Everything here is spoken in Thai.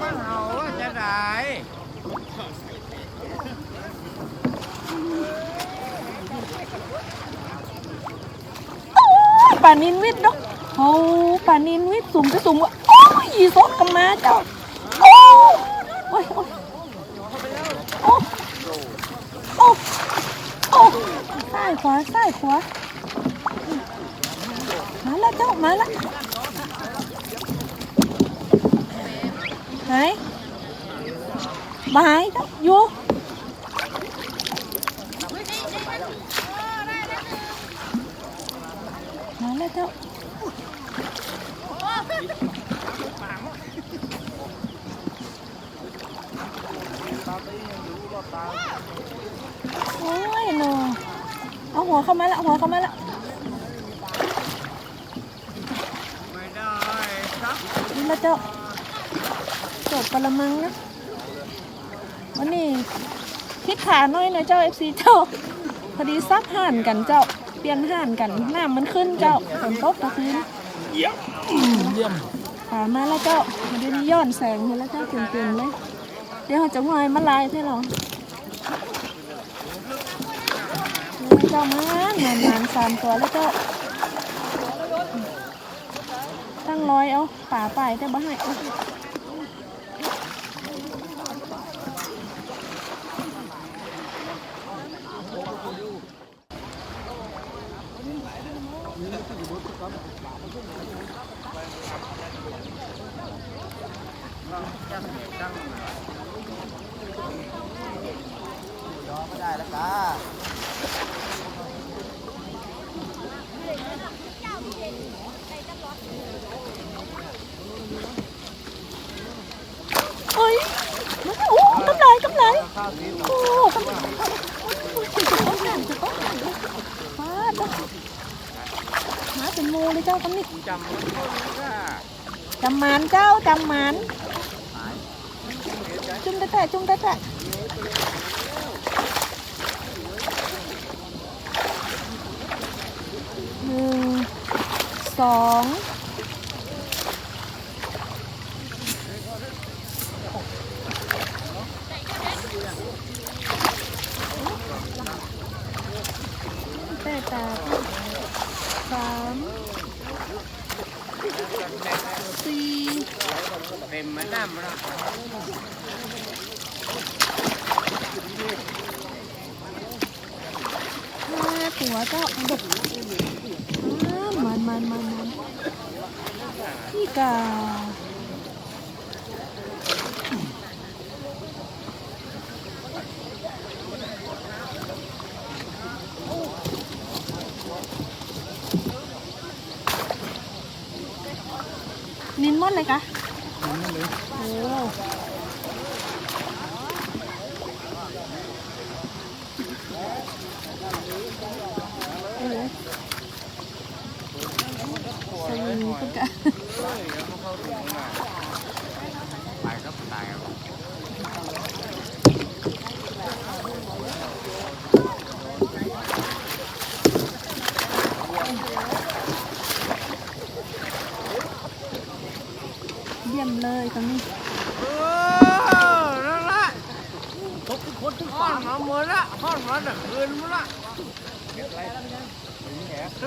มาเห่าว่าจะได้ป่านินวิทย์เนาะโอ้ป่านินวิทย์สุ่มจะสุ่มว่าโอ้ยอีสดกันมาเจ้าโอ้โอ้ยโอ้ยโอ้โอ้โอ้ซ้ายขวาซ้ายขวามาแล้วเจ้ามาแล้ว ไหนบายเจ้าอยู่มาแล้วเจ้าโอ้ ยหนอเอาหัวเข้ามาละหัวเข้ามาละไม่ได้ครับนี่ละเจ้าจบกระมังนะวันนี้คิดขาน้อยนะเจ้าเอฟซีเจ้า พอดีซักห่านกันเจ้า เปลี่ยนห่านกันน้ำมันขึ้นเจ้าฝนตกตะคืนเยี่ยมเยี่ยมขามาแล้วเจ้ามาดูนี่ย้อนแสงเห็นแล้วเจ้าเต็มๆเลย เดี๋ยวเราจะวายมาลายให้เราเจ้ามาหนานนานสามตัวแล้วเจ้าตั้งร้อยเอาป่าไปแต่บ่ให้ เอาโอ้ยมาโอ้กำไรกำไรโอ้กำไรโอ้ยจะต้องหันจะต้องหันมาเจ้ามาเป็ นโมเลยเจ้ากำนี่จำมันก็ไม่ได้จำหมันเจ้าจำหมันจุ่มตะแตะจุ่มตะแตะหนึ่งสองแต่ตา สามสี่เต็มมันน้ำละห้าตัวเจ้าดุอ้ามันมันมันมันพี่กา นินมดเลยคะโอ้เออสวิงปุ๊กกะ เลยตรงนี้เออนั่นแหละทุกคนทุกคนหอมหมดละหอมหมดละคืนหมดละ